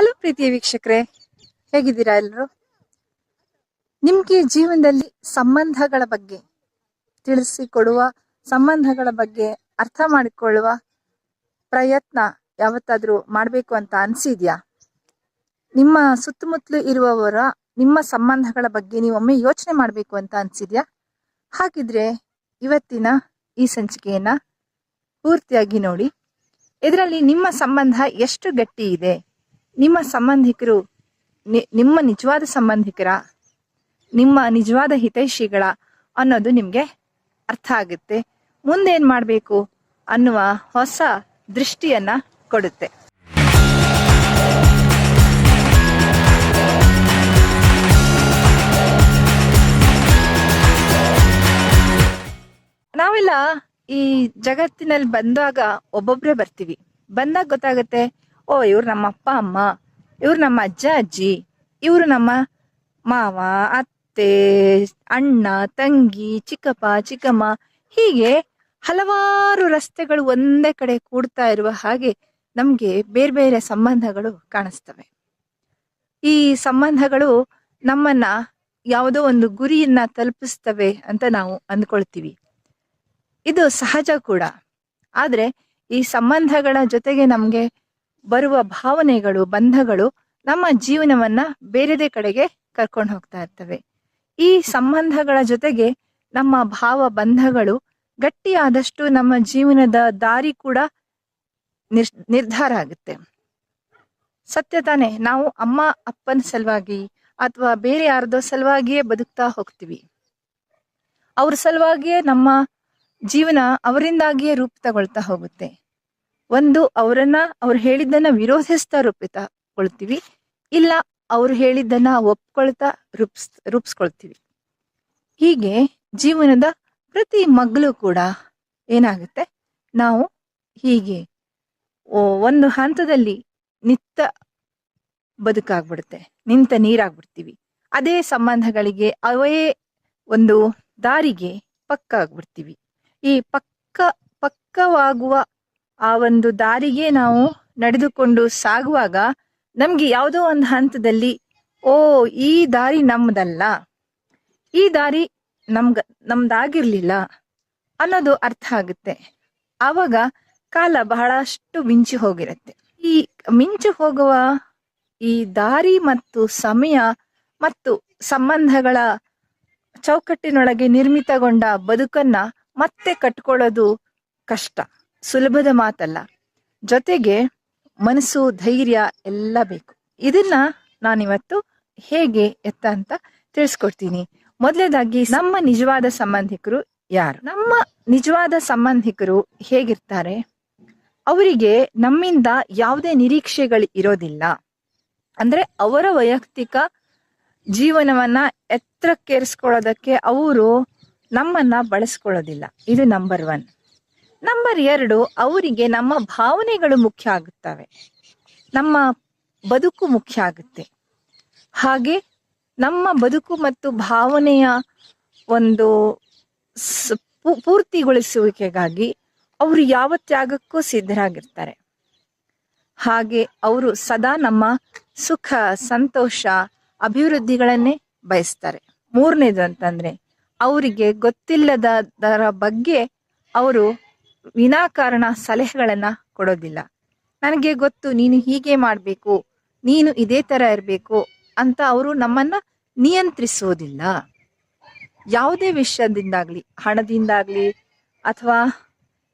Hello ಪ್ರೀತಿಯ ವೀಕ್ಷಕರೇ, ಹೇಗಿದ್ದೀರಾ ಎಲ್ಲರೂ? ನಿಮ್ಗೆ ಜೀವನದಲ್ಲಿ ಸಂಬಂಧಗಳ ಬಗ್ಗೆ ತಿಳಿಸಿಕೊಡುವ, ಸಂಬಂಧಗಳ ಬಗ್ಗೆ ಅರ್ಥ ಮಾಡಿಕೊಳ್ಳುವ ಪ್ರಯತ್ನ ಯಾವತ್ತಾದ್ರೂ ಮಾಡಬೇಕು ಅಂತ ಅನ್ಸಿದ್ಯಾ? ನಿಮ್ಮ ಸುತ್ತಮುತ್ತಲು ಇರುವವರ, ನಿಮ್ಮ ಸಂಬಂಧಗಳ ಬಗ್ಗೆ ನೀವೊಮ್ಮೆ ಯೋಚನೆ ಮಾಡಬೇಕು ಅಂತ ಅನ್ಸಿದ್ಯಾ? ಹಾಗಿದ್ರೆ ಇವತ್ತಿನ ಈ ಸಂಚಿಕೆಯನ್ನ ಪೂರ್ತಿಯಾಗಿ ನೋಡಿ. ಇದರಲ್ಲಿ ನಿಮ್ಮ ಸಂಬಂಧ ಎಷ್ಟು ಗಟ್ಟಿ ಇದೆ? ನಿಮ್ಮ ಸಂಬಂಧಿಕರು ನಿಮ್ಮ ನಿಜವಾದ ಸಂಬಂಧಿಕರ, ನಿಮ್ಮ ನಿಜವಾದ ಹಿತೈಷಿಗಳ ಅನ್ನೋದು ನಿಮಗೆ ಅರ್ಥ ಆಗುತ್ತೆ. ಮುಂದೇನು ಮಾಡಬೇಕು ಅನ್ನುವ ಹೊಸ ದೃಷ್ಟಿಯನ್ನ ಕೊಡುತ್ತೆ. ನಾವೆಲ್ಲ ಈ ಜಗತ್ತಿನಲ್ಲಿ ಬಂದಾಗ ಒಬ್ಬೊಬ್ರೆ ಬರ್ತೀವಿ. ಬಂದಾಗ ಗೊತ್ತಾಗುತ್ತೆ ಓ, ಇವ್ರು ನಮ್ಮ ಅಪ್ಪ, ಅಮ್ಮ, ಇವ್ರು ನಮ್ಮ ಅಜ್ಜ, ಅಜ್ಜಿ, ಇವ್ರು ನಮ್ಮ ಮಾವ, ಅತ್ತೆ, ಅಣ್ಣ, ತಂಗಿ, ಚಿಕ್ಕಪ್ಪ, ಚಿಕ್ಕಮ್ಮ, ಹೀಗೆ ಹಲವಾರು ರಸ್ತೆಗಳು ಒಂದೇ ಕಡೆ ಕೂಡ್ತಾ ಇರುವ ಹಾಗೆ ನಮ್ಗೆ ಬೇರೆ ಬೇರೆ ಸಂಬಂಧಗಳು ಕಾಣಿಸ್ತವೆ. ಈ ಸಂಬಂಧಗಳು ನಮ್ಮನ್ನ ಯಾವುದೋ ಒಂದು ಗುರಿಯನ್ನ ತಲುಪಿಸ್ತವೆ ಅಂತ ನಾವು ಅಂದ್ಕೊಳ್ತೀವಿ. ಇದು ಸಹಜ ಕೂಡ. ಆದ್ರೆ ಈ ಸಂಬಂಧಗಳ ಜೊತೆಗೆ ನಮ್ಗೆ ಬರುವ ಭಾವನೆಗಳು, ಬಂಧಗಳು ನಮ್ಮ ಜೀವನವನ್ನ ಬೇರೆದೇ ಕಡೆಗೆ ಕರ್ಕೊಂಡು ಹೋಗ್ತಾ ಇರ್ತವೆ. ಈ ಸಂಬಂಧಗಳ ಜೊತೆಗೆ ನಮ್ಮ ಭಾವ ಬಂಧಗಳು ಗಟ್ಟಿಯಾದಷ್ಟು ನಮ್ಮ ಜೀವನದ ದಾರಿ ಕೂಡ ನಿರ್, ನಿರ್ಧಾರ ಆಗುತ್ತೆ. ಸತ್ಯ ತಾನೆ, ನಾವು ಅಮ್ಮ, ಅಪ್ಪನ ಸಲುವಾಗಿ ಅಥವಾ ಬೇರೆ ಯಾರದೋ ಸಲುವಾಗಿಯೇ ಬದುಕ್ತಾ ಹೋಗ್ತೀವಿ. ಅವ್ರ ಸಲುವಾಗಿಯೇ ನಮ್ಮ ಜೀವನ ಅವರಿಂದಾಗಿಯೇ ರೂಪ ತಗೊಳ್ತಾ ಹೋಗುತ್ತೆ. ಒಂದು ಅವರನ್ನ ಅವ್ರು ಹೇಳಿದ್ದನ್ನ ವಿರೋಧಿಸ್ತಾ ರೂಪಿತಗೊಳ್ತೀವಿ, ಇಲ್ಲ ಅವ್ರು ಹೇಳಿದ್ದನ್ನ ಒಪ್ಕೊಳ್ತಾ ರೂಪಿಸ್, ರೂಪಿಸ್ಕೊಳ್ತೀವಿ. ಹೀಗೆ ಜೀವನದ ಪ್ರತಿ ಮಗ್ಲೂ ಕೂಡ ಏನಾಗುತ್ತೆ? ನಾವು ಹೀಗೆ ಒಂದು ಹಂತದಲ್ಲಿ ನಿತ್ತ ಬದುಕಾಗ್ಬಿಡುತ್ತೆ, ನಿಂತ ನೀರಾಗ್ಬಿಡ್ತೀವಿ. ಅದೇ ಸಂಬಂಧಗಳಿಗೆ ಅವೇ ಒಂದು ದಾರಿಗೆ ಪಕ್ಕ ಆಗ್ಬಿಡ್ತೀವಿ ಈ ಪಕ್ಕ ಪಕ್ಕವಾಗುವ ಆ ಒಂದು ದಾರಿಗೆ ನಾವು ನಡೆದುಕೊಂಡು ಸಾಗುವಾಗ ನಮ್ಗೆ ಯಾವುದೋ ಒಂದು ಹಂತದಲ್ಲಿ, ಓ, ಈ ದಾರಿ ನಮ್ದಲ್ಲ, ಈ ದಾರಿ ನಮ್ಗ, ನಮ್ದಾಗಿರ್ಲಿಲ್ಲ ಅನ್ನೋದು ಅರ್ಥ ಆಗುತ್ತೆ. ಆವಾಗ ಕಾಲ ಬಹಳಷ್ಟು ಮಿಂಚಿ ಹೋಗಿರುತ್ತೆ. ಈ ಮಿಂಚು ಹೋಗುವ ಈ ದಾರಿ ಮತ್ತು ಸಮಯ ಮತ್ತು ಸಂಬಂಧಗಳ ಚೌಕಟ್ಟಿನೊಳಗೆ ನಿರ್ಮಿತಗೊಂಡ ಬದುಕನ್ನ ಮತ್ತೆ ಕಟ್ಕೊಳ್ಳೋದು ಕಷ್ಟ. ಸುಲಭದ ಮಾತಲ್ಲ. ಜೊತೆಗೆ ಮನಸ್ಸು, ಧೈರ್ಯ ಎಲ್ಲ ಬೇಕು. ಇದನ್ನ ನಾನಿವತ್ತು ಹೇಗೆ ಎತ್ತ ಅಂತ ತಿಳಿಸ್ಕೊಡ್ತೀನಿ. ಮೊದಲನೇದಾಗಿ ನಮ್ಮ ನಿಜವಾದ ಸಂಬಂಧಿಕರು ಯಾರು? ನಮ್ಮ ನಿಜವಾದ ಸಂಬಂಧಿಕರು ಹೇಗಿರ್ತಾರೆ? ಅವರಿಗೆ ನಮ್ಮಿಂದ ಯಾವುದೇ ನಿರೀಕ್ಷೆಗಳು ಇರೋದಿಲ್ಲ. ಅಂದ್ರೆ ಅವರ ವೈಯಕ್ತಿಕ ಜೀವನವನ್ನ ಎತ್ತರಕ್ಕೇರಿಸ್ಕೊಳ್ಳೋದಕ್ಕೆ ಅವರು ನಮ್ಮನ್ನ ಬಳಸ್ಕೊಳ್ಳೋದಿಲ್ಲ. ಇದು ನಂಬರ್ ಒನ್ ನಂಬರ್ ಎರಡು ಅವರಿಗೆ ನಮ್ಮ ಭಾವನೆಗಳು ಮುಖ್ಯ ಆಗುತ್ತವೆ. ನಮ್ಮ ಬದುಕು ಮುಖ್ಯ ಆಗುತ್ತೆ. ಹಾಗೆ ನಮ್ಮ ಬದುಕು ಮತ್ತು ಭಾವನೆಯ ಒಂದು ಪೂರ್ತಿಗೊಳಿಸುವಿಕೆಗಾಗಿ ಅವರು ಯಾವ ತ್ಯಾಗಕ್ಕೂ ಸಿದ್ಧರಾಗಿರ್ತಾರೆ. ಹಾಗೆ ಅವರು ಸದಾ ನಮ್ಮ ಸುಖ, ಸಂತೋಷ, ಅಭಿವೃದ್ಧಿಗಳನ್ನೇ ಬಯಸ್ತಾರೆ. ಮೂರನೇದು ಅಂತಂದ್ರೆ ಅವರಿಗೆ ಗೊತ್ತಿಲ್ಲದರ ಬಗ್ಗೆ ಅವರು ವಿನಾಕಾರಣ ಸಲಹೆಗಳನ್ನ ಕೊಡೋದಿಲ್ಲ. ನನಗೆ ಗೊತ್ತು, ನೀನು ಹೀಗೆ ಮಾಡಬೇಕು, ನೀನು ಇದೇ ತರ ಇರಬೇಕು ಅಂತ ಅವರು ನಮ್ಮನ್ನ ನಿಯಂತ್ರಿಸೋದಿಲ್ಲ. ಯಾವುದೇ ವಿಷಯದಿಂದಾಗ್ಲಿ, ಹಣದಿಂದಾಗ್ಲಿ ಅಥವಾ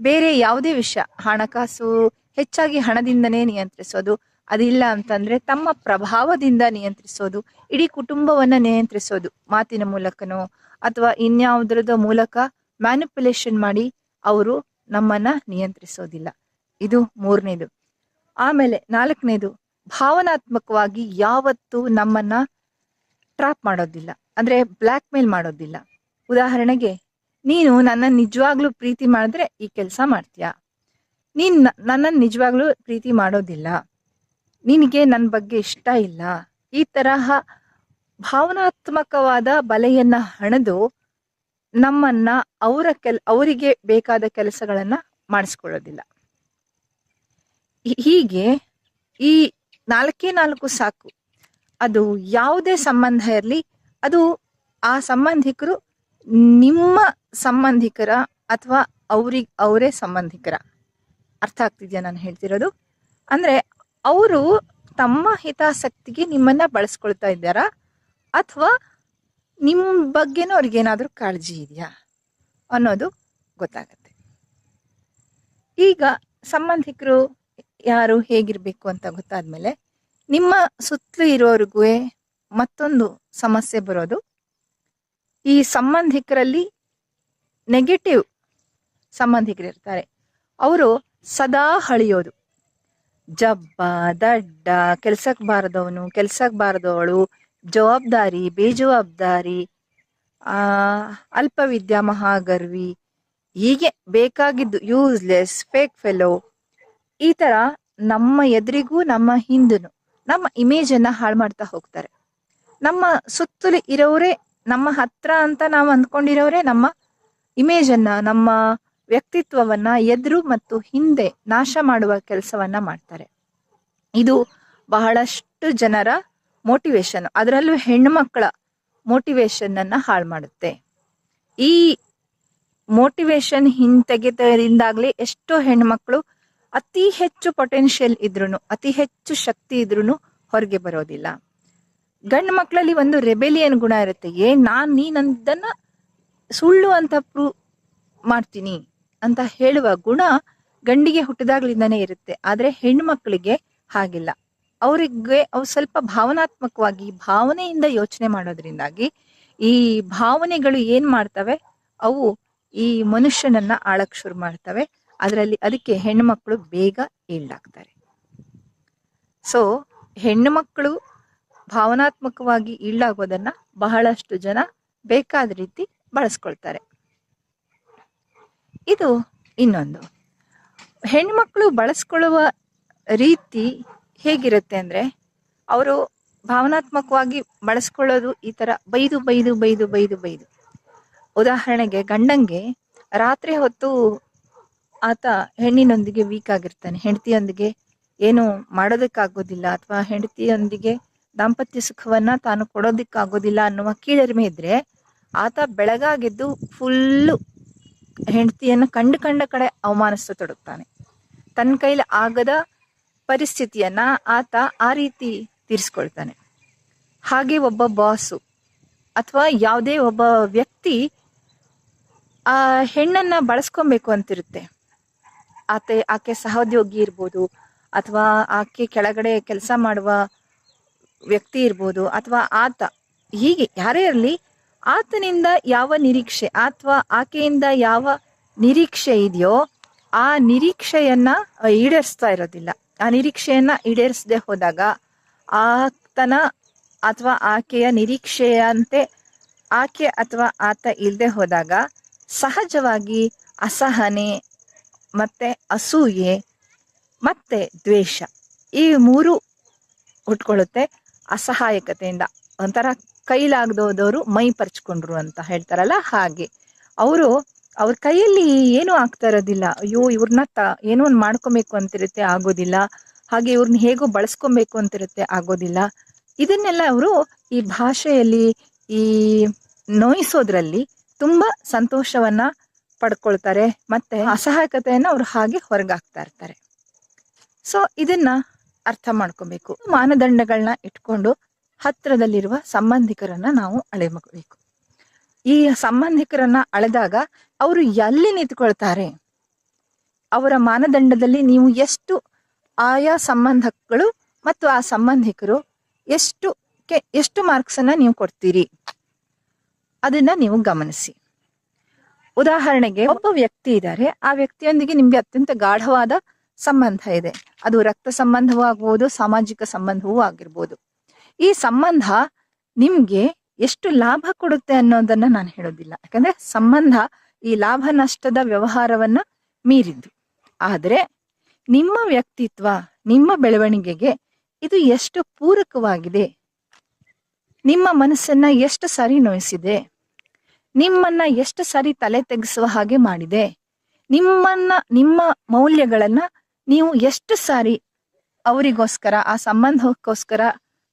ಬೇರೆ ಯಾವುದೇ ವಿಷಯ, ಹಣಕಾಸು ಹೆಚ್ಚಾಗಿ ಹಣದಿಂದನೇ ನಿಯಂತ್ರಿಸೋದು, ಅದಿಲ್ಲ ಅಂತಂದ್ರೆ ತಮ್ಮ ಪ್ರಭಾವದಿಂದ ನಿಯಂತ್ರಿಸೋದು, ಇಡೀ ಕುಟುಂಬವನ್ನ ನಿಯಂತ್ರಿಸೋದು ಮಾತಿನ ಮೂಲಕನೋ ಅಥವಾ ಇನ್ಯಾವುದ್ರದ ಮೂಲಕ ಮ್ಯಾನಿಪುಲೇಷನ್ ಮಾಡಿ ಅವರು ನಮ್ಮನ್ನ ನಿಯಂತ್ರಿಸೋದಿಲ್ಲ. ಇದು ಮೂರನೇದು. ಆಮೇಲೆ ನಾಲ್ಕನೇದು, ಭಾವನಾತ್ಮಕವಾಗಿ ಯಾವತ್ತೂ ನಮ್ಮನ್ನ ಟ್ರಾಪ್ ಮಾಡೋದಿಲ್ಲ. ಅಂದ್ರೆ ಬ್ಲ್ಯಾಕ್ ಮೇಲ್ ಮಾಡೋದಿಲ್ಲ. ಉದಾಹರಣೆಗೆ, ನೀನು ನನ್ನ ನಿಜವಾಗ್ಲೂ ಪ್ರೀತಿ ಮಾಡಿದ್ರೆ ಈ ಕೆಲಸ ಮಾಡ್ತೀಯಾ? ನೀನ್ ನನ್ನ ನಿಜವಾಗ್ಲೂ ಪ್ರೀತಿ ಮಾಡೋದಿಲ್ಲ. ನಿನಗೆ ನನ್ನ ಬಗ್ಗೆ ಇಷ್ಟ ಇಲ್ಲ. ಈ ತರಹ ಭಾವನಾತ್ಮಕವಾದ ಬಲೆಯನ್ನ ಹಣದು ನಮ್ಮನ್ನ ಅವರ ಕೆಲ್, ಅವರಿಗೆ ಬೇಕಾದ ಕೆಲಸಗಳನ್ನ ಮಾಡಿಸ್ಕೊಳ್ಳೋದಿಲ್ಲ. ಹೀಗೆ ಈ ನಾಲ್ಕೇ ನಾಲ್ಕು ಸಾಕು. ಅದು ಯಾವುದೇ ಸಂಬಂಧ ಇರಲಿ, ಅದು ಆ ಸಂಬಂಧಿಕರು ನಿಮ್ಮ ಸಂಬಂಧಿಕರ ಅಥವಾ ಅವ್ರಿಗೆ, ಅವರೇ ಸಂಬಂಧಿಕರ. ಅರ್ಥ ಆಗ್ತಿದ್ಯಾ ನಾನು ಹೇಳ್ತಿರೋದು? ಅಂದ್ರೆ ಅವರು ತಮ್ಮ ಹಿತಾಸಕ್ತಿಗೆ ನಿಮ್ಮನ್ನ ಬಳಸ್ಕೊಳ್ತಾ ಇದ್ದಾರಾ? ಅಥವಾ ನಿಮ್ಮ ಬಗ್ಗೆನೂ ಅವ್ರಿಗೇನಾದ್ರೂ ಕಾಳಜಿ ಇದೆಯಾ ಅನ್ನೋದು ಗೊತ್ತಾಗತ್ತೆ. ಈಗ ಸಂಬಂಧಿಕರು ಯಾರು ಹೇಗಿರ್ಬೇಕು ಅಂತ ಗೊತ್ತಾದ್ಮೇಲೆ ನಿಮ್ಮ ಸುತ್ತಲೂ ಇರೋರಿಗೂ ಮತ್ತೊಂದು ಸಮಸ್ಯೆ ಬರೋದು. ಈ ಸಂಬಂಧಿಕರಲ್ಲಿ ನೆಗೆಟಿವ್ ಸಂಬಂಧಿಕರಿರ್ತಾರೆ. ಅವರು ಸದಾ ಹಳಿಯೋದು. ಜಬ್ಬ, ದಡ್ಡ ಕೆಲ್ಸಕ್ಕೆ ಬಾರದವನು ಕೆಲ್ಸಕ್ಕೆ ಬಾರದವಳು ಜವಾಬ್ದಾರಿ, ಬೇಜವಾಬ್ದಾರಿ ಅಲ್ಪವಿದ್ಯಾ ಮಹಾಗರ್ವಿ, ಹೀಗೆ ಬೇಕಾಗಿದ್ದು ಯೂಸ್ಲೆಸ್ ಫೇಕ್ ಫೆಲೋ ಈ ತರ ನಮ್ಮ ಎದುರಿಗೂ ನಮ್ಮ ಹಿಂದೂ ನಮ್ಮ ಇಮೇಜ್ ಅನ್ನ ಹಾಳು ಮಾಡ್ತಾ ಹೋಗ್ತಾರೆ. ನಮ್ಮ ಸುತ್ತಲೂ ಇರೋರೇ ನಮ್ಮ ಹತ್ರ ಅಂತ ನಾವು ಅಂದ್ಕೊಂಡಿರೋರೇ ನಮ್ಮ ಇಮೇಜ್ ಅನ್ನ, ನಮ್ಮ ವ್ಯಕ್ತಿತ್ವವನ್ನ ಎದುರು ಮತ್ತು ಹಿಂದೆ ನಾಶ ಮಾಡುವ ಕೆಲಸವನ್ನ ಮಾಡ್ತಾರೆ. ಇದು ಬಹಳಷ್ಟು ಜನರ ಮೋಟಿವೇಶನ್ ಅದರಲ್ಲೂ ಹೆಣ್ಮಕ್ಳ ಮೋಟಿವೇಶನ್ ಅನ್ನ ಹಾಳು ಮಾಡುತ್ತೆ. ಈ ಮೋಟಿವೇಶನ್ ಹಿಂತೆಗೆತದಿಂದಾಗ್ಲೇ ಎಷ್ಟೋ ಹೆಣ್ಮಕ್ಳು ಅತಿ ಹೆಚ್ಚು ಪೊಟೆನ್ಷಿಯಲ್ ಇದ್ರು ಅತಿ ಹೆಚ್ಚು ಶಕ್ತಿ ಇದ್ರೂ ಹೊರಗೆ ಬರೋದಿಲ್ಲ. ಗಂಡು ಮಕ್ಕಳಲ್ಲಿ ಒಂದು ರೆಬೆಲಿಯನ್ ಗುಣ ಇರುತ್ತೆ, ಏ ನಾನ್ ನೀನಂದನ್ನ ಸುಳ್ಳು ಅಂತ ಪ್ರೂ ಮಾಡ್ತೀನಿ ಅಂತ ಹೇಳುವ ಗುಣ ಗಂಡಿಗೆ ಹುಟ್ಟಿದಾಗ್ಲಿಂದಾನೇ ಇರುತ್ತೆ, ಆದ್ರೆ ಹೆಣ್ಣು ಮಕ್ಕಳಿಗೆ ಹಾಗಿಲ್ಲ. ಅವರಿಗೆ ಅವ್ರು ಸ್ವಲ್ಪ ಭಾವನಾತ್ಮಕವಾಗಿ ಭಾವನೆಯಿಂದ ಯೋಚನೆ ಮಾಡೋದ್ರಿಂದಾಗಿ ಈ ಭಾವನೆಗಳು ಏನ್ ಮಾಡ್ತವೆ? ಅವು ಈ ಮನುಷ್ಯನನ್ನ ಆಳಕ್ ಶುರು ಮಾಡ್ತವೆ. ಅದರಲ್ಲಿ ಅದಕ್ಕೆ ಹೆಣ್ಮಕ್ಳು ಬೇಗ ಈಲ್ಡಾಗ್ತಾರೆ ಸೊ ಹೆಣ್ಣು ಮಕ್ಕಳು ಭಾವನಾತ್ಮಕವಾಗಿ ಈಳಾಗೋದನ್ನ ಬಹಳಷ್ಟು ಜನ ಬೇಕಾದ ರೀತಿ ಬಳಸ್ಕೊಳ್ತಾರೆ. ಇದು ಇನ್ನೊಂದು. ಹೆಣ್ಮಕ್ಳು ಬಳಸ್ಕೊಳ್ಳುವ ರೀತಿ ಹೇಗಿರುತ್ತೆ ಅಂದ್ರೆ ಅವರು ಭಾವನಾತ್ಮಕವಾಗಿ ಬಳಸ್ಕೊಳ್ಳೋದು ಈ ತರ ಬೈದು ಬೈದು ಬೈದು ಬೈದು ಬೈದು. ಉದಾಹರಣೆಗೆ ಗಂಡಂಗೆ ರಾತ್ರಿ ಹೊತ್ತು ಆತ ಹೆಣ್ಣಿನೊಂದಿಗೆ ವೀಕ್ ಆಗಿರ್ತಾನೆ. ಹೆಂಡತಿಯೊಂದಿಗೆ ಏನು ಮಾಡೋದಕ್ಕಾಗೋದಿಲ್ಲ ಅಥವಾ ಹೆಂಡತಿಯೊಂದಿಗೆ ದಾಂಪತ್ಯ ಸುಖವನ್ನ ತಾನು ಕೊಡೋದಕ್ಕಾಗೋದಿಲ್ಲ ಅನ್ನುವ ಕೀಳರಿಮೆ ಇದ್ರೆ ಆತ ಬೆಳಗಾಗಿದ್ದು ಫುಲ್ಲು ಹೆಂಡತಿಯನ್ನು ಕಂಡು ಕಂಡ ಕಡೆ ಅವಮಾನಿಸತೊಡಗ್ತಾನೆ ತನ್ನ ಕೈಲಿ ಆಗದ ಪರಿಸ್ಥಿತಿಯನ್ನ ಆತ ಆ ರೀತಿ ತೀರಿಸ್ಕೊಳ್ತಾನೆ. ಹಾಗೆ ಒಬ್ಬ ಬಾಸು ಅಥವಾ ಯಾವುದೇ ಒಬ್ಬ ವ್ಯಕ್ತಿ ಆ ಹೆಣ್ಣನ್ನ ಬಳಸ್ಕೊಬೇಕು ಅಂತಿರುತ್ತೆ. ಆತೆ, ಆಕೆ ಸಹೋದ್ಯೋಗಿ ಇರ್ಬೋದು ಅಥವಾ ಆಕೆ ಕೆಳಗಡೆ ಕೆಲಸ ಮಾಡುವ ವ್ಯಕ್ತಿ ಇರ್ಬೋದು ಅಥವಾ ಆತ, ಹೀಗೆ ಯಾರೇ ಇರಲಿ ಆತನಿಂದ ಯಾವ ನಿರೀಕ್ಷೆ ಅಥವಾ ಆಕೆಯಿಂದ ಯಾವ ನಿರೀಕ್ಷೆ ಇದೆಯೋ ಆ ನಿರೀಕ್ಷೆಯನ್ನ ಈಡೇರಿಸ್ತಾ ಇರೋದಿಲ್ಲ. ಆ ನಿರೀಕ್ಷೆಯನ್ನ ಈಡೇರಿಸದೆ ಹೋದಾಗ ಆತನ ಅಥವಾ ಆಕೆಯ ನಿರೀಕ್ಷೆಯಂತೆ ಆಕೆ ಅಥವಾ ಆತ ಇಲ್ಲದೆ ಹೋದಾಗ ಸಹಜವಾಗಿ ಅಸಹನೆ ಮತ್ತೆ ಅಸೂಯೆ ಮತ್ತೆ ದ್ವೇಷ ಈ ಮೂರು ಹುಟ್ಕೊಳ್ಳುತ್ತೆ ಅಸಹಾಯಕತೆಯಿಂದ. ಒಂಥರ ಕೈಲಾಗದೋದವರು ಮೈ ಪರ್ಚ್ಕೊಂಡ್ರು ಅಂತ ಹೇಳ್ತಾರಲ್ಲ ಹಾಗೆ. ಅವರು ಅವ್ರ ಕೈಯಲ್ಲಿ ಏನೂ ಆಗ್ತಾ ಇರೋದಿಲ್ಲ. ಅಯ್ಯೋ ಇವ್ರನ್ನ ತ ಏನೋ ಒಂದು ಮಾಡ್ಕೊಬೇಕು ಅಂತಿರುತ್ತೆ ಆಗೋದಿಲ್ಲ. ಹಾಗೆ ಇವ್ರನ್ನ ಹೇಗೋ ಬಳಸ್ಕೊಬೇಕು ಅಂತಿರುತ್ತೆ ಆಗೋದಿಲ್ಲ. ಇದನ್ನೆಲ್ಲ ಅವರು ಈ ಭಾಷೆಯಲ್ಲಿ ಈ ನೋಯಿಸೋದ್ರಲ್ಲಿ ತುಂಬಾ ಸಂತೋಷವನ್ನ ಪಡ್ಕೊಳ್ತಾರೆ. ಮತ್ತೆ ಅಸಹಾಯಕತೆಯನ್ನ ಅವ್ರು ಹಾಗೆ ಹೊರಗಾಕ್ತಾ ಇರ್ತಾರೆ. ಸೊ ಇದನ್ನ ಅರ್ಥ ಮಾಡ್ಕೋಬೇಕು. ಮಾನದಂಡಗಳನ್ನ ಇಟ್ಕೊಂಡು ಹತ್ರದಲ್ಲಿರುವ ಸಂಬಂಧಿಕರನ್ನ ನಾವು ಅಳೆಯಬೇಕು. ಈ ಸಂಬಂಧಿಕರನ್ನ ಅಳೆದಾಗ ಅವರು ಎಲ್ಲಿ ನಿಂತ್ಕೊಳ್ತಾರೆ? ಅವರ ಮಾನದಂಡದಲ್ಲಿ ನೀವು ಎಷ್ಟು ಆಯಾ ಸಂಬಂಧಗಳು ಮತ್ತು ಆ ಸಂಬಂಧಿಕರು ಎಷ್ಟು ಕೆ- ಎಷ್ಟು ಮಾರ್ಕ್ಸ್ ಅನ್ನ ನೀವು ಕೊಡ್ತೀರಿ? ಅದನ್ನ ನೀವು ಗಮನಿಸಿ. ಉದಾಹರಣೆಗೆ ಒಬ್ಬ ವ್ಯಕ್ತಿ ಇದ್ದಾರೆ. ಆ ವ್ಯಕ್ತಿಯೊಂದಿಗೆ ನಿಮ್ಗೆ ಅತ್ಯಂತ ಗಾಢವಾದ ಸಂಬಂಧ ಇದೆ. ಅದು ರಕ್ತ ಸಂಬಂಧವೂ ಆಗ್ಬೋದು, ಸಾಮಾಜಿಕ ಸಂಬಂಧವೂ ಆಗಿರ್ಬೋದು. ಈ ಸಂಬಂಧ ನಿಮ್ಗೆ ಎಷ್ಟು ಲಾಭ ಕೊಡುತ್ತೆ ಅನ್ನೋದನ್ನ ನಾನು ಹೇಳೋದಿಲ್ಲ. ಯಾಕಂದ್ರೆ ಸಂಬಂಧ ಈ ಲಾಭ ನಷ್ಟದ ವ್ಯವಹಾರವನ್ನ ಮೀರಿದ್ದು. ಆದರೆ ನಿಮ್ಮ ವ್ಯಕ್ತಿತ್ವ, ನಿಮ್ಮ ಬೆಳವಣಿಗೆಗೆ ಇದು ಎಷ್ಟು ಪೂರಕವಾಗಿದೆ? ನಿಮ್ಮ ಮನಸ್ಸನ್ನ ಎಷ್ಟು ಸರಿ ನೋಯಿಸಿದೆ? ನಿಮ್ಮನ್ನ ಎಷ್ಟು ಸರಿ ತಲೆ ತೆಗೆಸುವ ಹಾಗೆ ಮಾಡಿದೆ? ನಿಮ್ಮನ್ನ, ನಿಮ್ಮ ಮೌಲ್ಯಗಳನ್ನ ನೀವು ಎಷ್ಟು ಸಾರಿ ಅವರಿಗೋಸ್ಕರ, ಆ ಸಂಬಂಧಕ್ಕೋಸ್ಕರ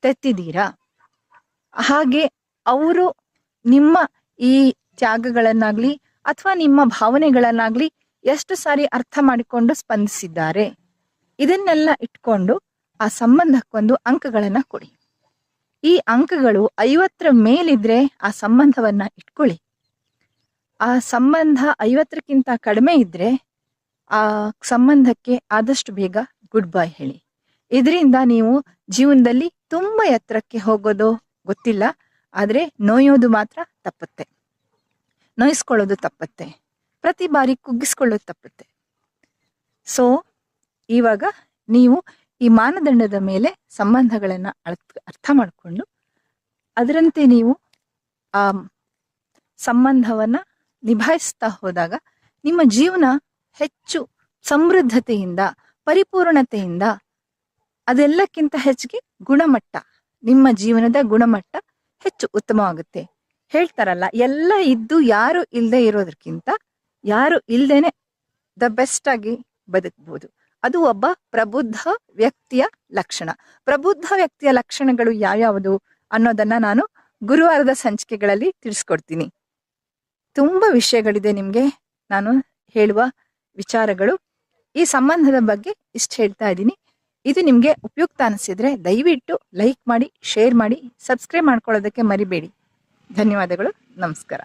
ತೆತ್ತಿದ್ದೀರಾ? ಹಾಗೆ ಅವರು ನಿಮ್ಮ ಈ ತ್ಯಾಗಗಳನ್ನಾಗ್ಲಿ ಅಥವಾ ನಿಮ್ಮ ಭಾವನೆಗಳನ್ನಾಗ್ಲಿ ಎಷ್ಟು ಸಾರಿ ಅರ್ಥ ಮಾಡಿಕೊಂಡು ಸ್ಪಂದಿಸಿದ್ದಾರೆ? ಇದನ್ನೆಲ್ಲ ಇಟ್ಕೊಂಡು ಆ ಸಂಬಂಧಕ್ಕೊಂದು ಅಂಕಗಳನ್ನ ಕೊಡಿ. ಈ ಅಂಕಗಳು ಐವತ್ತರ ಮೇಲಿದ್ರೆ ಆ ಸಂಬಂಧವನ್ನ ಇಟ್ಕೊಳ್ಳಿ. ಆ ಸಂಬಂಧ ಐವತ್ತಕ್ಕಿಂತ ಕಡಿಮೆ ಇದ್ರೆ ಆ ಸಂಬಂಧಕ್ಕೆ ಆದಷ್ಟು ಬೇಗ ಗುಡ್ ಬೈ ಹೇಳಿ. ಇದರಿಂದ ನೀವು ಜೀವನದಲ್ಲಿ ತುಂಬಾ ಎತ್ತರಕ್ಕೆ ಹೋಗೋದು ಗೊತ್ತಿಲ್ಲ. ಆದ್ರೆ ನೋಯೋದು ಮಾತ್ರ ತಪ್ಪುತ್ತೆ. ನೋಯಿಸ್ಕೊಳ್ಳೋದು ತಪ್ಪುತ್ತೆ. ಪ್ರತಿ ಬಾರಿ ಕುಗ್ಗಿಸ್ಕೊಳ್ಳೋದು ತಪ್ಪುತ್ತೆ. ಸೊ ಇವಾಗ ನೀವು ಈ ಮಾನದಂಡದ ಮೇಲೆ ಸಂಬಂಧಗಳನ್ನ ಅರ್ಥ ಮಾಡಿಕೊಂಡು ಅದರಂತೆ ನೀವು ಆ ಸಂಬಂಧವನ್ನ ನಿಭಾಯಿಸ್ತಾ ಹೋದಾಗ ನಿಮ್ಮ ಜೀವನ ಹೆಚ್ಚು ಸಮೃದ್ಧತೆಯಿಂದ, ಪರಿಪೂರ್ಣತೆಯಿಂದ ಅದೆಲ್ಲಕ್ಕಿಂತ ಹೆಚ್ಚಿಗೆ ಗುಣಮಟ್ಟ, ನಿಮ್ಮ ಜೀವನದ ಗುಣಮಟ್ಟ ಹೆಚ್ಚು ಉತ್ತಮವಾಗುತ್ತೆ. ಹೇಳ್ತಾರಲ್ಲ, ಎಲ್ಲ ಇದ್ದು ಯಾರು ಇಲ್ಲದೆ ಇರೋದಕ್ಕಿಂತ ಯಾರು ಇಲ್ಲದೇನೆ ದ ಬೆಸ್ಟ್ ಆಗಿ ಬದುಕಬಹುದು ಅದು ಒಬ್ಬ ಪ್ರಬುದ್ಧ ವ್ಯಕ್ತಿಯ ಲಕ್ಷಣ. ಪ್ರಬುದ್ಧ ವ್ಯಕ್ತಿಯ ಲಕ್ಷಣಗಳು ಯಾವ್ಯಾವುದು ಅನ್ನೋದನ್ನ ನಾನು ಗುರುವಾರದ ಸಂಚಿಕೆಗಳಲ್ಲಿ ತಿಳಿಸ್ಕೊಡ್ತೀನಿ. ತುಂಬಾ ವಿಷಯಗಳಿದೆ ನಿಮ್ಗೆ ನಾನು ಹೇಳುವ ವಿಚಾರಗಳು. ಈ ಸಂಬಂಧದ ಬಗ್ಗೆ ಇಷ್ಟು ಹೇಳ್ತಾ ಇದ್ದೀನಿ. ಇದು ನಿಮಗೆ ಉಪಯುಕ್ತ ಅನಿಸಿದರೆ ದಯವಿಟ್ಟು ಲೈಕ್ ಮಾಡಿ ಶೇರ್ ಮಾಡಿ ಸಬ್ಸ್ಕ್ರೈಬ್ ಮಾಡ್ಕೊಳ್ಳೋದಕ್ಕೆ ಮರಿಬೇಡಿ. ಧನ್ಯವಾದಗಳು ನಮಸ್ಕಾರ.